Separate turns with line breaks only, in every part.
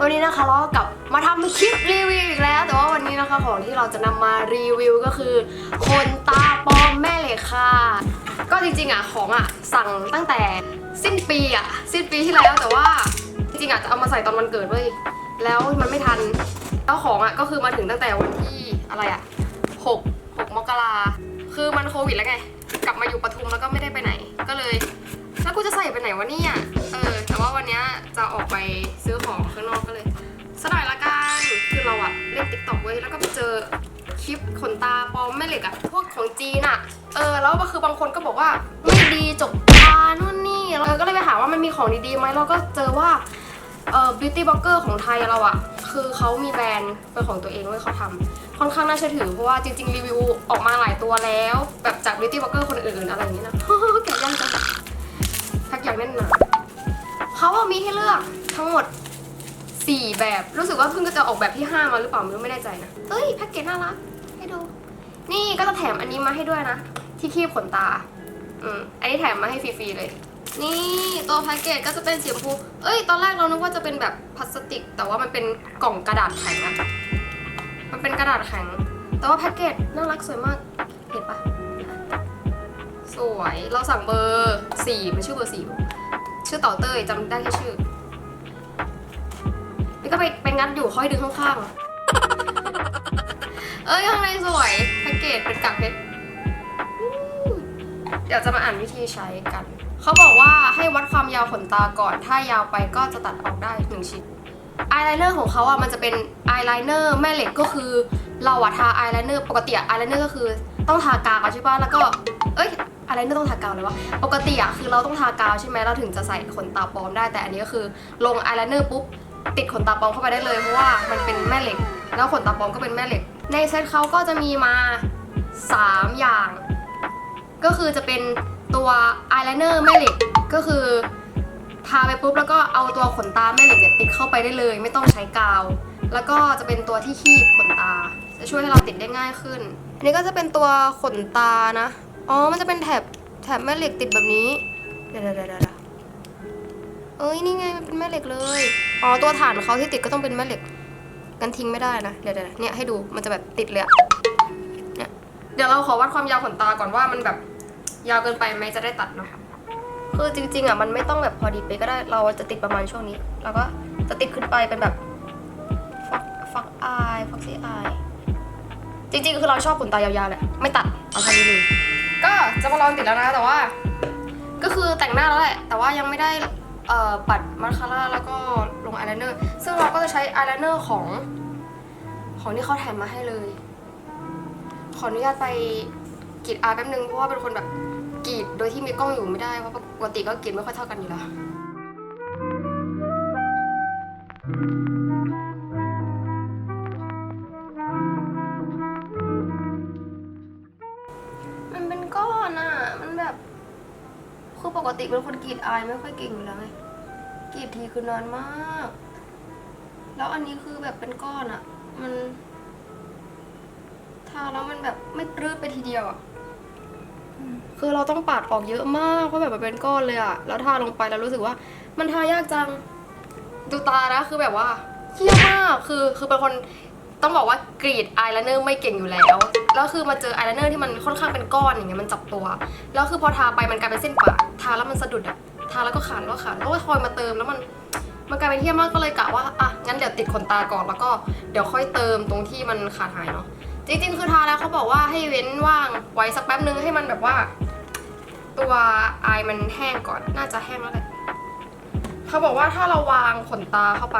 วันนี้นะคะเราก็กลับมาทำคลิปรีวิวอีกแล้ว แต่ว่าวันนี้นะคะของที่เราจะนำมารีวิวก็คือ คนตาปลอมแม่เหล็กค่ะ ก็จริงๆอะของอะสั่งตั้งแต่สิ้นปีอะสิ้นปีที่แล้วแต่ว่า จริงๆอะจะเอามาใส่ตอนวันเกิดเว้ยแล้วมันไม่ทันแล้วของอะก็คือมาถึงตั้งแต่วันที่อะไรอะหกหกมกราคือมันโควิดแล้วไง กลับมาอยู่ปทุมแล้วก็ไม่ได้ไปไหนก็เลยแล้วกูจะใส่ไปไหนวะเนี่ยเออแต่ว่าวันนี้จะออกไป เล่นติ๊กต็อกเว้ยแล้วก็ไปเจอคลิปขนตาปลอมแม่เหล็กอะพวกของจีนอะเออแล้วก็คือบางคนก็บอกว่าไม่ดีจกตานู่นนี่เออก็เลยไปหาว่ามันมีของดีๆไหมเราก็เจอว่าเอ่อ beauty blogger ของไทยเราอะคือเขามีแบรนด์เป็นของตัวเองเว้ยเขาทำค่อนข้างน่าเชื่อถือเพราะว่าจริงๆรีวิวออกมาหลายตัวแล้ว แบบจาก beauty blogger คนอื่นๆอะไรอย่างนี้นะแกยังจังแพ็กอย่างแน่นหนาเขาว่ามีให้เลือกทั้งหมด 4แบบรู้สึกว่าเพิ่งจะออกแบบที่5มาหรือเปล่าไม่รู้ไม่แน่ใจนะเอ้ยแพ็กเกจน่ารักให้ดู นี่ก็จะแถมอันนี้มาให้ด้วยนะ ที่คีบขนตาอืมอันนี้แถมมาให้ฟรีๆเลย นี่ตัวแพ็กเกจก็จะเป็นสีชมพูเอ้ย ตอนแรกเรานึกว่าจะเป็นแบบพลาสติก แต่ว่ามันเป็นกล่องกระดาษแข็งอะมันเป็นกระดาษแข็ง แต่ว่าแพ็กเกจน่ารักสวยมากเห็นปะสวยเราสั่งเบอร์สี่มันชื่อเบอร์สี่ชื่อต่อเต้ยจำได้แค่ชื่อ นี่ก็ไปไปงัดอยู่เขาให้ดึงข้างๆ เอ้ยข้างในสวยแพ็กเกจเป็นกากเพชรอืมเดี๋ยวจะมาอ่านวิธีใช้กัน เขาบอกว่าให้วัดความยาวขนตาก่อน ถ้ายาวไปก็จะตัดออกได้หนึ่งชิ้นอายไลเนอร์ของเขาอะมันจะเป็นอายไลเนอร์แม่เหล็กก็คือ เราอะทาอายไลเนอร์ปกติอะอายไลเนอร์ก็คือต้องทากาวใช่ป่ะแล้วก็เอ้ยอายไลเนอร์ต้องทากาวเลยวะ ปกติอะคือเราต้องทากาวใช่ไหมเราถึงจะใส่ขนตาปลอมได้ แต่อันนี้ก็คือลงอายไลเนอร์ปุ๊บ ติดขนตาปลอมเข้าไปได้เลยเพราะว่ามันเป็นแม่เหล็ก แล้วขนตาปลอมก็เป็นแม่เหล็ก ในเซตเขาก็จะมีมา 3 อย่าง ก็คือจะเป็นตัวอายไลเนอร์แม่เหล็กก็คือทาไปปุ๊บแล้วก็เอาตัวขนตาแม่เหล็กเนี่ยติดเข้าไปได้เลย ไม่ต้องใช้กาว แล้วก็จะเป็นตัวที่คีบขนตา จะช่วยให้เราติดได้ง่ายขึ้นนนี้ก็จะเป็นตัวขนตานะ อ๋อ มันจะเป็นแถบแถบแม่เหล็กติดแบบนี้ เดี๋ยวเดี๋ยวเดี๋ยว เอ้ยนี่ไงมันเป็นแม่เหล็กเลย อ๋อตัวฐานเขาที่ติดก็ต้องเป็นแม่เหล็ก กันทิ้งไม่ได้นะ เดี๋ยวเดี๋ยวเนี่ยให้ดูมันจะแบบติดเลยอะเนี่ยเดี๋ยวเราขอวัดความยาวขนตาก่อนว่ามันแบบยาวเกินไปไหมจะได้ตัดเนาะคือจริงๆอะมันไม่ต้องแบบพอดีไปก็ได้เราจะติดประมาณช่วงนี้แล้วก็จะติดขึ้นไปเป็นแบบฟักฟักอายฟักซี่อายจริงๆคือเราชอบขนตายาวๆแหละไม่ตัดเอาแค่นี้เลยก็จะมาลองติดแล้วนะแต่ว่า ก็คือแต่งหน้าแล้วแหละแต่ว่ายังไม่ได้ เอ่อปัดมาสคาร่าแล้วก็ลงอายไลเนอร์ซึ่งเราก็จะใช้อายไลเนอร์ของ ของที่เขาแถมมาให้เลย ขออนุญาตไปกรีดอาแป๊บนึงเพราะว่าเป็นคนแบบกรีดโดยที่มีกล้องอยู่ไม่ได้เพราะปกติก็กรีดไม่ค่อยเท่ากันอยู่แล้ว คือปกติเป็นคนกรีดอายไม่ค่อยเก่งอยู่แล้วไงกรีดทีคือนานมาก แล้วอันนี้คือแบบเป็นก้อนอะมันทาแล้วมันแบบไม่ปรื้ดไปทีเดียวอะคือเราต้องปาดออกเยอะมากเพราะแบบมันเป็นก้อนเลยอะแล้วทาลงไปแล้วรู้สึกว่า มันทายากจัง ดูตานะคือแบบว่าเฮี้ยมากคือคือเป็นคน ต้องบอกว่ากรีดอายไลเนอร์ไม่เก่งอยู่แล้ว แล้วคือมาเจออายไลเนอร์ที่มันค่อนข้างเป็นก้อนอย่างเงี้ยมันจับตัว แล้วคือพอทาไปมันกลายเป็นเส้นปะทาแล้วมันสะดุดอะทาแล้วก็ขาดแล้วขาดแล้วก็คอยมาเติมแล้วมันมันกลายเป็นเฮี้ยมากก็เลยกะว่าอะงั้นเดี๋ยวติดขนตาก่อนแล้วก็เดี๋ยวค่อยเติมตรงที่มันขาดหายเนาะจริงๆคือทาแล้วเขาบอกว่าให้เว้นว่างไว้สักแป๊บนึงให้มันแบบว่า ตัวอายมันแห้งก่อนน่าจะแห้งแล้วแหละเขาบอกว่าถ้าเราวางขนตาเข้าไป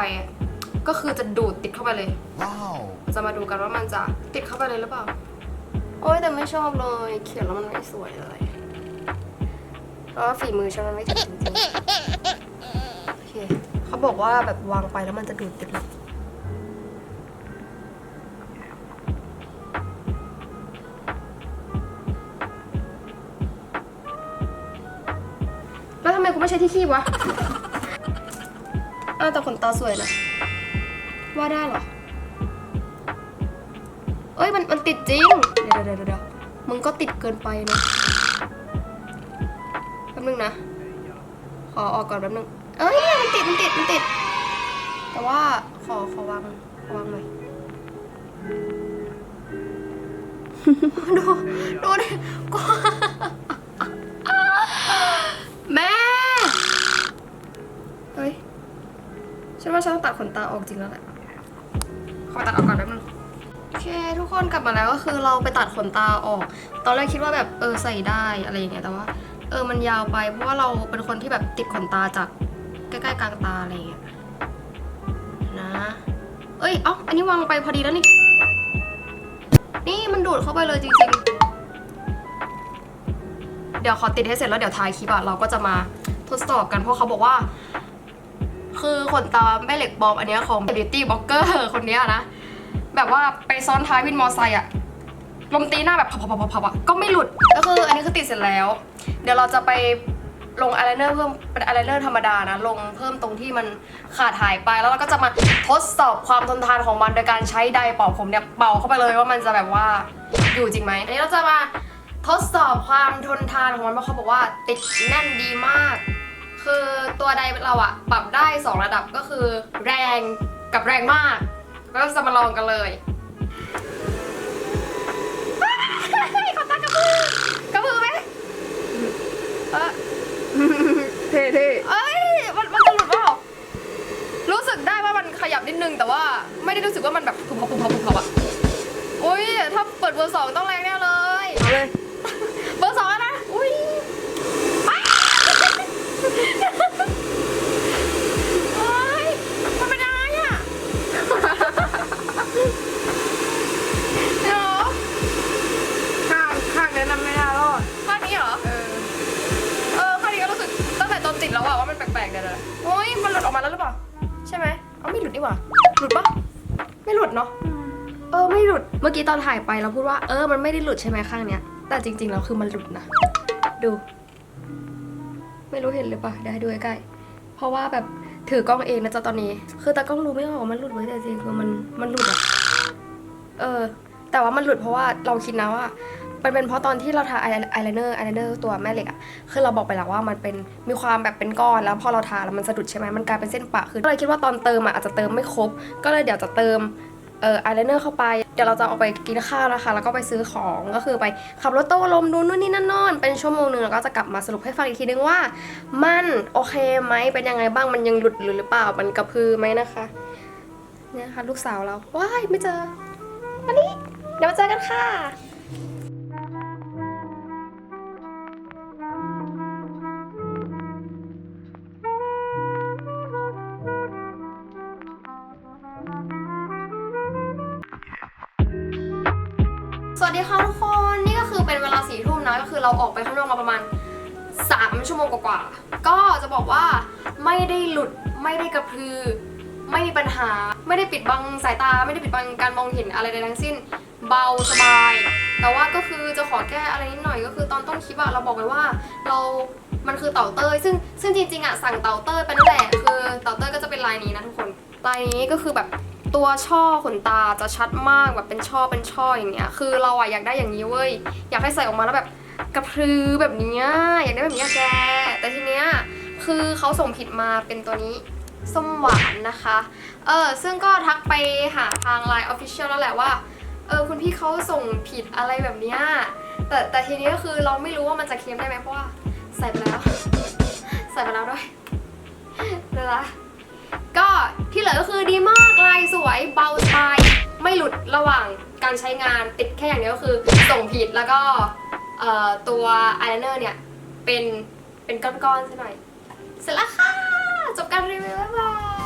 ก็คือจะดูดติดเข้าไปเลย
Wow.
จะมาดูกันว่ามันจะติดเข้าไปเลยหรือเปล่า โอ้ยแต่ไม่ชอบเลย เขียนแล้วมันไม่สวยเลยเพราะว่าฝีมือฉันมันไม่ถึงจริงๆโอเคเขาบอกว่าแบบวางไปแล้วมันจะดูดติดเลยแล้วทำไมกูไม่ใช้ที่คีบวะ อ้าวแต่ขนตาสวยนะ ว่าได้เหรอ เอ้ยมันมันติดจริง เดี๋ยวเดี๋ยวเดี๋ยวมึงก็ติดเกินไปนะแป๊บนึงนะ ขอออกก่อนแป๊บนึง เอ้ยมันติดมันติดมันติด แต่ว่าขอขอวางขอวางหน่อยดูดูดิกลัวแม่ เฮ้ย ฉันว่าฉันต้องตัดขนตาออกจริงแล้วแหละ อตัดออกก่อนแป๊บนึงโอเคทุกคนกลับมาแล้วก็คือเราไปตัดขนตาออก ตอนแรกคิดว่าแบบเออใส่ได้อะไรอย่างเงี้ยแต่ว่า เออมันยาวไปเพราะว่าเราเป็นคนที่แบบติดขนตาจากใกล้ๆกลางตาอะไรอย่างเงี้ยนะ เอ้ยเอ้าอันนี้วางลงไปพอดีแล้วนี่นี่มันดูดเข้าไปเลยจริงๆ เดี๋ยวขอติดให้เสร็จแล้วเดี๋ยวท้ายคลิปอะเราก็จะมาทดสอบกันเพราะเขาบอกว่า คือขนตาแม่เหล็กบอมอันเนี้ยของ Beauty Blogger คนเนี้ยนะ แบบว่าไปซ้อนท้ายวินมอไซค์อะลมตีหน้าแบบพับๆๆๆอะก็ไม่หลุด ก็คืออันนี้คือติดเสร็จแล้ว เดี๋ยวเราจะไปลงอายไลเนอร์เพิ่มเป็นอายไลเนอร์ธรรมดานะ ลงเพิ่มตรงที่มันขาดหายไปแล้วเราก็จะมาทดสอบความทนทานของมันโดยการใช้ไดร์เป่าผมเนี่ยเป่าเข้าไปเลยว่ามันจะแบบว่าอยู่จริงไหมอันนี้เราจะมาทดสอบความทนทานของมันเพราะเขาบอกว่าติดแน่นดีมาก คือตัวไดร์เราอะปรับได้ 2 ระดับก็คือ แรงกับแรงมาก ก็จะมาลองกันเลยขอตากระพือกระพือไหมเออ
เท่เท่
เอ้ยมันมันจะหลุดเปล่ารู้สึกได้ว่ามันขยับนิดนึงแต่ว่าไม่ได้รู้สึกว่ามันแบบผุบพับผุบพับผุบพับอะอุ้ยถ้าเปิดเบอร์สองต้องแรง กเดี๋ยวนะโอ้ยมันหลุดออกมาแล้วหรือเปล่า ใช่ไหมเอาไม่หลุดดีกว่าหลุดปะไม่หลุดเนาะเออไม่หลุดเมื่อกี้ตอนถ่ายไปเราพูดว่าเออมันไม่ได้หลุดใช่ไหมข้างเนี้ย แต่จริงๆแล้วคือมันหลุดนะดู ไม่รู้เห็นหรือเปล่าเดี๋ยวให้ดูใกล้ๆเพราะว่าแบบถือกล้องเองนะจ๊ะตอนนี้ คือตากล้องรู้ไม่ออกว่ามันหลุดไว้แต่จริงคือมันมันหลุดอะเออ แต่ว่ามันหลุดเพราะว่าเราคิดนะว่า มันเป็นเพราะตอนที่เราทาอายไลเนอร์อายไลเนอร์ตัวแม่เหล็กอะคือเราบอกไปแล้วว่ามันเป็นมีความแบบเป็นก้อนแล้วพอเราทาแล้วมันสะดุดใช่ไหมมันกลายเป็นเส้นปะคือก็เลยคิดว่าตอนเติมอะอาจจะเติมไม่ครบ ก็เลยเดี๋ยวจะเติมเอ่ออายไลเนอร์เข้าไป เดี๋ยวเราจะออกไปกินข้าวนะคะ แล้วก็ไปซื้อของก็คือไปขับรถโต้ลมดูนู่นนี่นั่นนอน เป็นชั่วโมงหนึ่งแล้วก็จะกลับมาสรุปให้ฟังอีกทีนึงว่า มันโอเคไหมเป็นยังไงบ้างมันยังหลุดหรือเปล่ามันกระพือไหมนะคะเนี่ยค่ะลูกสาวเราว้ายไม่เจอมานี่เดี๋ยวมาเจอกันค่ะ เราออกไปข้างนอกมาประมาณ 3 ชั่วโมงกว่าๆก็จะบอกว่าไม่ได้หลุดไม่ได้กระพือ ไม่มีปัญหา ไม่ได้ปิดบังสายตา ไม่ได้ปิดบังการมองเห็นอะไรใดทั้งสิ้น เบาสบาย แต่ว่าก็คือจะขอแก้อะไรนิดหน่อยก็คือตอนต้นคลิปอะเราบอกไว้ว่าเรามันคือเต่าเต้ยซึ่งซึ่งจริงๆอะสั่งเต่าเต้ยไปนั่นแหละคือเต่าเต้ยก็จะเป็นลายนี้นะทุกคนลายนี้ก็คือแบบตัวช่อขนตาจะชัดมากแบบเป็นช่อเป็นช่ออย่างเงี้ย คือเราอะอยากได้อย่างนี้เว้ย อยากให้ใส่ออกมาแล้วแบบ กระพือแบบนี้อยากได้แบบนี้แก แต่ทีเนี้ยคือเขาส่งผิดมาเป็นตัวนี้ส้มหวานนะคะ เออซึ่งก็ทักไปหาทาง Line Official แล้วแหละว่า เออคุณพี่เขาส่งผิดอะไรแบบเนี้ยแต่แต่ทีนี้ก็คือเราไม่รู้ว่ามันจะเคลมได้ไหมเพราะว่าใส่ไปแล้ว ใส่ไปแล้วด้วยนะคะก็ที่เหลือก็คือดีมากลายสวยเบาสบายไม่หลุดระหว่างการใช้งานติดแค่อย่างเดียวก็คือส่งผิดแล้วก็ ตัวอายไลเนอร์เนี่ย เป็นเป็นก้อนๆซะหน่อย เสร็จแล้วค่ะ จบการรีวิว บ๊ายบาย